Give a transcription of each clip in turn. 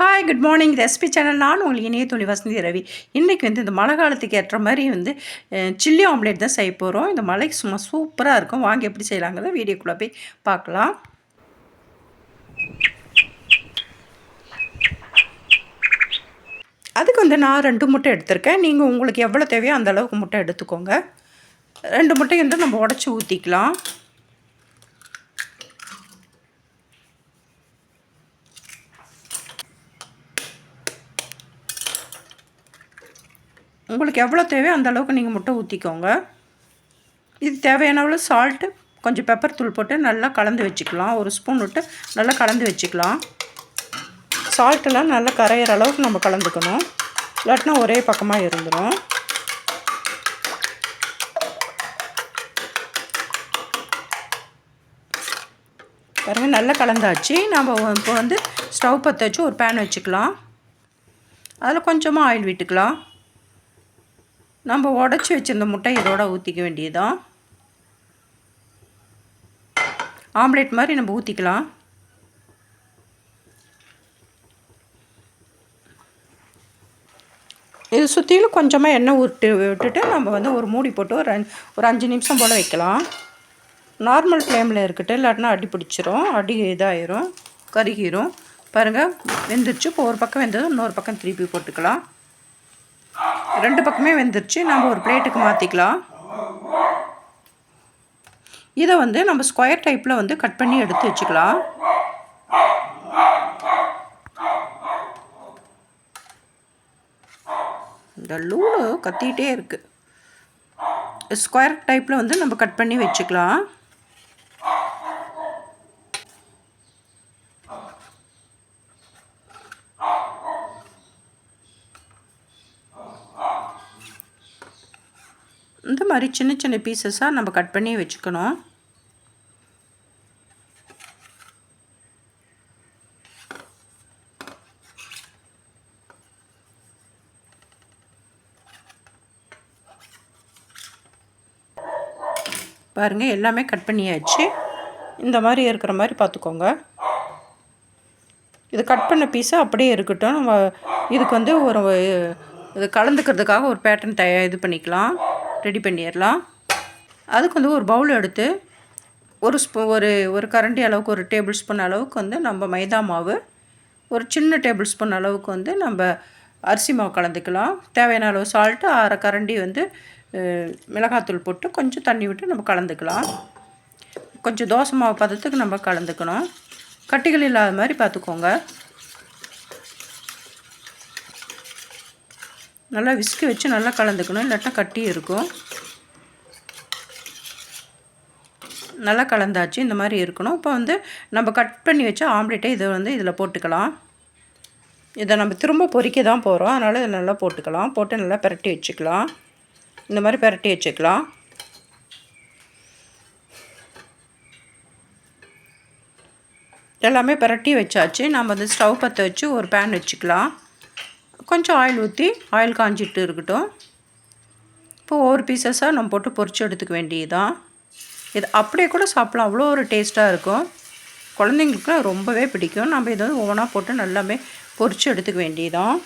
Hi good morning recipe channel நான் உங்களுக்கு இணைய துணி வசந்தி ரவி. இன்றைக்கி வந்து இந்த மழை காலத்துக்கு ஏற்ற மாதிரி வந்து சில்லி ஆம்லேட் தான் செய்ய போகிறோம் இந்த மழைக்கு சும்மா சூப்பராக இருக்கும். வாங்கி எப்படி செய்யலாங்கிறத வீடியோக்குள்ளே போய் பார்க்கலாம். அதுக்கு வந்து நான் ரெண்டு முட்டை எடுத்திருக்கேன். நீங்கள் உங்களுக்கு எவ்வளோ தேவையோ அந்த அளவுக்கு முட்டை எடுத்துக்கோங்க. ரெண்டு முட்டையை வந்து நம்ம உடச்சி ஊற்றிக்கலாம் உங்களுக்கு எவ்வளோ தேவையோ அந்த அளவுக்கு நீங்கள் முட்டை ஊற்றிக்கோங்க இது தேவையான அளவு சால்ட்டு கொஞ்சம் பெப்பர் தூள் போட்டு நல்லா கலந்து வச்சுக்கலாம். ஒரு ஸ்பூன் விட்டு நல்லா கலந்து வச்சுக்கலாம். சால்ட்டெல்லாம் நல்லா கரையிற அளவுக்கு நம்ம கலந்துக்கணும். இல்லாட்டினா ஒரே பக்கமாக இருந்துடும் பாருங்க நல்லா கலந்தாச்சு. நம்ம இப்போ வந்து ஸ்டவ் பற்ற வச்சு ஒரு பேன் வச்சுக்கலாம். அதில் கொஞ்சமாக ஆயில் விட்டுக்கலாம். நம்ம உடச்சி வச்சுருந்த முட்டை இதோட ஊற்றிக்க வேண்டியதுதான் ஆம்லேட் மாதிரி நம்ம ஊற்றிக்கலாம் இது சுற்றிலும் கொஞ்சமாக எண்ணெய் விட்டு விட்டுட்டு நம்ம வந்து ஒரு மூடி போட்டு ஒரு ஒரு அஞ்சு நிமிஷம் போல் வைக்கலாம். நார்மல் ஃப்ளேமில் இருக்கட்டும் இல்லாட்டினா அடி பிடிச்சிரும் அடி இதாயிரும் கருகிரும். பாருங்கள் வெந்துருச்சு. இப்போ ஒரு பக்கம் வெந்ததும் இன்னொரு பக்கம் திருப்பி போட்டுக்கலாம். ரெண்டு பக்கமே வெந்துருச்சு. நம்ம ஒரு பிளேட்டுக்கு மாற்றிக்கலாம் இதை வந்து நம்ம ஸ்கொயர் டைப்பில் வந்து கட் பண்ணி எடுத்து வச்சுக்கலாம். இந்த லூலு கத்திக்கிட்டே இருக்குது ஸ்கொயர் டைப்பில் வந்து நம்ம கட் பண்ணி வச்சுக்கலாம். இந்த மாதிரி சின்ன சின்ன பீசஸாக நம்ம கட் பண்ணி வச்சுக்கணும். பாருங்கள் எல்லாமே கட் பண்ணியாச்சு. இந்த மாதிரி இருக்கிற மாதிரி பார்த்துக்கோங்க. இது கட் பண்ண பீஸை அப்படியே இருக்கட்டும். நம்ம இதுக்கு வந்து ஒரு இது கலந்துக்கிறதுக்காக ஒரு பேட்டர்ன் தயார் இது பண்ணிக்கலாம். ரெடி பண்ணிடலாம். அதுக்கு வந்து ஒரு பவுல் எடுத்து ஒரு ஸ்பூ ஒரு ஒரு கரண்டி அளவுக்கு ஒரு டேபிள் ஸ்பூன் அளவுக்கு வந்து நம்ம மைதா மாவு ஒரு சின்ன டேபிள் ஸ்பூன் அளவுக்கு வந்து நம்ம அரிசி மாவு கலந்துக்கலாம். தேவையான அளவு சால்ட்டு அரை கரண்டி வந்து மிளகாத்தூள் போட்டு கொஞ்சம் தண்ணி விட்டு நம்ம கலந்துக்கலாம். கொஞ்சம் தோசை மாவு பதத்துக்கு நம்ம கலந்துக்கணும். கட்டிகள் இல்லாத மாதிரி பார்த்துக்கோங்க. நல்லா விஸ்கு வச்சு நல்லா கலந்துக்கணும். இல்லாட்டா கட்டி இருக்கும். நல்லா கலந்தாச்சு. இந்த மாதிரி இருக்கணும். இப்போ வந்து நம்ம கட் பண்ணி வச்ச ஆம்லேட்டை இதை வந்து இதில் போட்டுக்கலாம். இதை நம்ம திரும்ப பொறிக்க தான் போகிறோம் அதனால் இதை நல்லா போட்டுக்கலாம். போட்டு நல்லா பரட்டி வச்சுக்கலாம். இந்த மாதிரி பரட்டி வச்சுக்கலாம். எல்லாமே பரட்டி வச்சாச்சு. நம்ம வந்து ஸ்டவ் பற்ற வச்சு ஒரு பேன் வச்சுக்கலாம். கொஞ்சம் ஆயில் ஊற்றி ஆயில் காஞ்சிட்டு இருக்கட்டும். இப்போ ஒவ்வொரு பீசஸாக நம்ம போட்டு பொறிச்சு எடுத்துக்க வேண்டியதுதான். இது அப்படியே கூட சாப்பிட்லாம். அவ்வளோ ஒரு டேஸ்ட்டாக இருக்கும். குழந்தைங்களுக்கு ரொம்பவே பிடிக்கும். நம்ம இதை வந்து ஒவ்வொன்றா போட்டு நல்லாமே பொறிச்சு எடுத்துக்க வேண்டியதான்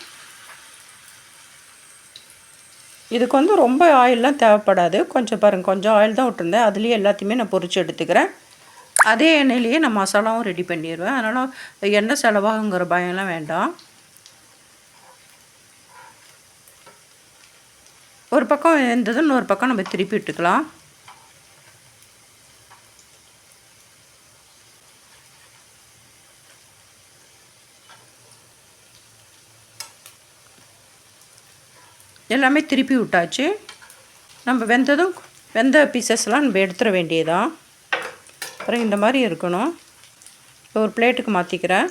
இதுக்கு வந்து ரொம்ப ஆயிலெலாம் தேவைப்படாது. கொஞ்சம் பாருங்கள் கொஞ்சம் ஆயில் தான் விட்டுருந்தேன். அதுலேயே எல்லாத்தையுமே நான் பொறிச்சு எடுத்துக்கிறேன். அதே எண்ணெயிலேயே நான் மசாலாவும் ரெடி பண்ணிடுவேன். அதனால் எண்ணெய் செலவாகுங்கிற பயம்லாம் வேண்டாம். ஒரு பக்கம் வெந்ததும் இன்னொரு பக்கம் நம்ம திருப்பி விட்டுக்கலாம். எல்லாமே திருப்பி விட்டாச்சு. நம்ம வெந்ததும் வெந்த பீசஸ்லாம் நம்ம எடுத்துட வேண்டியதான் அப்புறம் இந்த மாதிரி இருக்கணும். ஒரு பிளேட்டுக்கு மாற்றிக்கிறேன்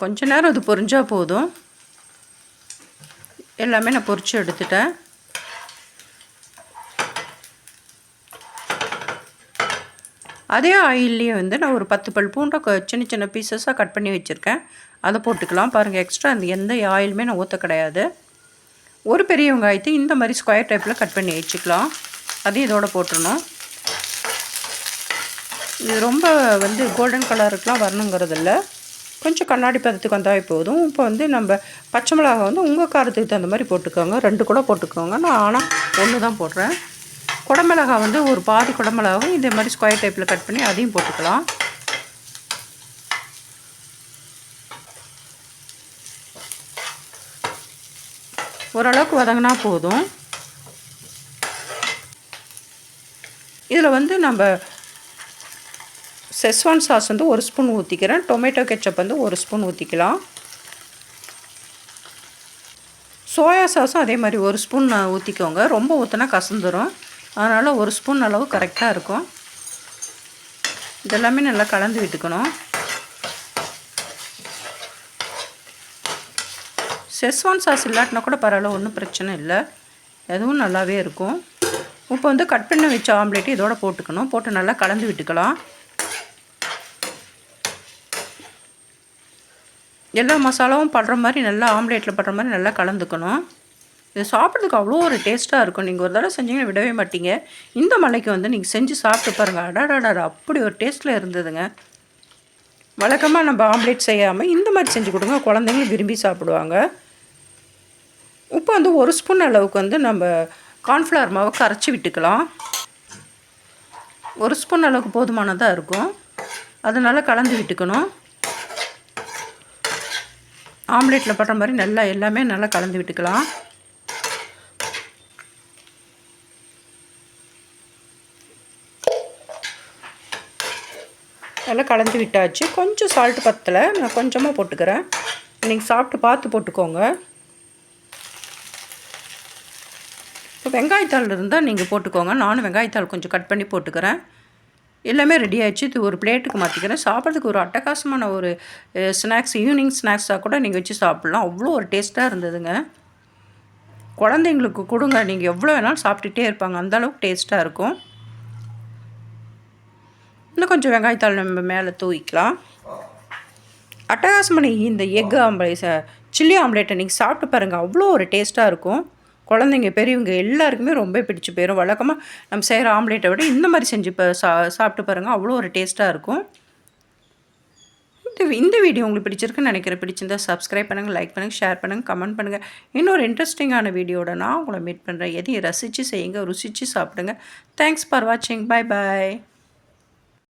கொஞ்ச நேரம் அது பொரிஞ்சால் போதும். எல்லாமே நான் பொரித்து எடுத்துட்டேன். அதே ஆயில்லையே வந்து நான் ஒரு பத்து பல் பூண்டை சின்ன சின்ன பீசஸாக கட் பண்ணி வச்சுருக்கேன். அதை போட்டுக்கலாம். பாருங்கள் எக்ஸ்ட்ரா அந்த எந்த ஆயிலுமே நான் ஊற்ற கிடையாது. ஒரு பெரிய வெங்காயத்தை இந்த மாதிரி ஸ்கொயர் டைப்பில் கட் பண்ணி வச்சுக்கலாம். அதையும் இதோட போட்டுடணும் இது ரொம்ப வந்து கோல்டன் கலருக்குலாம் வரணுங்கிறது இல்லை கொஞ்சம் கண்ணாடி பதத்துக்கு வந்தாவே போதும். இப்போ வந்து நம்ம பச்சை மிளகா வந்து உங்கள் காரத்துக்கு தகுந்த மாதிரி போட்டுக்கோங்க. ரெண்டு கூட போட்டுக்கோங்க. நான் ஆனால் ஒன்று தான் போடுறேன். குடமிளகா வந்து ஒரு பாதி குடமிளகாவும் இதே மாதிரி ஸ்கொயர் டைப்பில் கட் பண்ணி அதையும் போட்டுக்கலாம். ஓரளவுக்கு வதங்கினா போதும். இதில் வந்து நம்ம செஸ்வான் சாஸ் வந்து ஒரு ஸ்பூன் ஊற்றிக்கிறேன் டொமேட்டோ கெச்சப் வந்து ஒரு ஸ்பூன் ஊற்றிக்கலாம் சோயா சாஸும் அதே மாதிரி ஒரு ஸ்பூன் ஊற்றிக்கோங்க ரொம்ப ஊற்றினா கசந்துடும் அதனால் ஒரு ஸ்பூன் அளவு கரெக்டாக இருக்கும். இதெல்லாமே நல்லா கலந்து விட்டுக்கணும். செஸ்வான் சாஸ் இல்லாட்டினா கூட பரவாயில்ல ஒன்றும் பிரச்சனை இல்லை. எதுவும் நல்லாவே இருக்கும். இப்போ வந்து கட் பண்ண வச்ச ஆம்லேட்டு இதோட போட்டுக்கணும். போட்டு நல்லா கலந்து விட்டுக்கலாம். எல்லா மசாலாவும் படுற மாதிரி நல்லா ஆம்லேட்டில் படுற மாதிரி நல்லா கலந்துக்கணும். இது சாப்பிட்றதுக்கு அவ்வளோ ஒரு டேஸ்ட்டாக இருக்கும். நீங்கள் ஒரு தடவை செஞ்சீங்கன்னா விடவே மாட்டீங்க. இந்த மலைக்கு வந்து நீங்கள் செஞ்சு சாப்பிட்டு பாருங்கள் அடாடாடா அப்படி ஒரு டேஸ்ட்டில் இருந்ததுங்க. வழக்கமாக நம்ம ஆம்லேட் செய்யாமல் இந்த மாதிரி செஞ்சு கொடுங்க. குழந்தைங்களும் விரும்பி சாப்பிடுவாங்க. உப்பு வந்து ஒரு ஸ்பூன் அளவுக்கு வந்து நம்ம கார்ன்ஃப்ளவர் மாவை கரைச்சி விட்டுக்கலாம். ஒரு ஸ்பூன் அளவுக்கு போதுமானதாக இருக்கும். அதனால் கலந்து விட்டுக்கணும். ஆம்லேட்டில் படுற மாதிரி நல்லா எல்லாமே நல்லா கலந்து விட்டுக்கலாம். நல்லா கலந்து விட்டாச்சு. கொஞ்சம் சால்ட்டு பத்தலை. நான் கொஞ்சமாக போட்டுக்கிறேன். நீங்கள் சாப்பிட்டு பார்த்து போட்டுக்கோங்க. இப்போ வெங்காயத்தாள் இருந்தால் நீங்கள் போட்டுக்கோங்க. நானும் வெங்காயத்தாள் கொஞ்சம் கட் பண்ணி போட்டுக்கிறேன். எல்லாமே ரெடி ஆகிடுச்சு இது ஒரு பிளேட்டுக்கு மாற்றிக்கிறேன் சாப்பிட்றதுக்கு ஒரு அட்டகாசமான ஒரு ஸ்நாக்ஸ் ஈவினிங் ஸ்நாக்ஸாக கூட நீங்கள் வச்சு சாப்பிட்லாம். அவ்வளோ ஒரு டேஸ்ட்டாக இருந்ததுங்க. குழந்தைங்களுக்கு கொடுங்க. நீங்கள் எவ்வளோ வேணாலும் சாப்பிட்டுட்டே இருப்பாங்க. அந்தளவுக்கு டேஸ்ட்டாக இருக்கும். இன்னும் கொஞ்சம் வெங்காயத்தாள் நம்ம மேலே தூவிக்கலாம். அட்டகாசமான இந்த எக் ஆம்லேட் சில்லி ஆம்லேட்டை நீங்கள் சாப்பிட்டு பாருங்கள் அவ்வளோ ஒரு டேஸ்ட்டாக இருக்கும். குழந்தைங்க பெரியவங்க எல்லாருக்குமே ரொம்ப பிடிச்சி போயிடும் வழக்கமாக நம்ம செய்கிற ஆம்லேட்டை விட இந்த மாதிரி செஞ்சு இப்போ சா சாப்பிட்டு பாருங்கள் அவ்வளோ ஒரு டேஸ்ட்டாக இருக்கும். இந்த இந்த வீடியோ உங்களுக்கு பிடிச்சிருக்குன்னு நினைக்கிறேன். பிடிச்சிருந்தா சப்ஸ்கிரைப் பண்ணுங்கள் லைக் பண்ணுங்கள் ஷேர் பண்ணுங்கள் கமெண்ட் பண்ணுங்கள் இன்னொரு இன்ட்ரெஸ்டிங்கான வீடியோட நான் உங்களை மீட் பண்ணுறேன் எதையும் ரசித்து செய்யுங்க ருசித்து சாப்பிடுங்க. தேங்க்ஸ் ஃபார் வாட்சிங் பாய் பாய்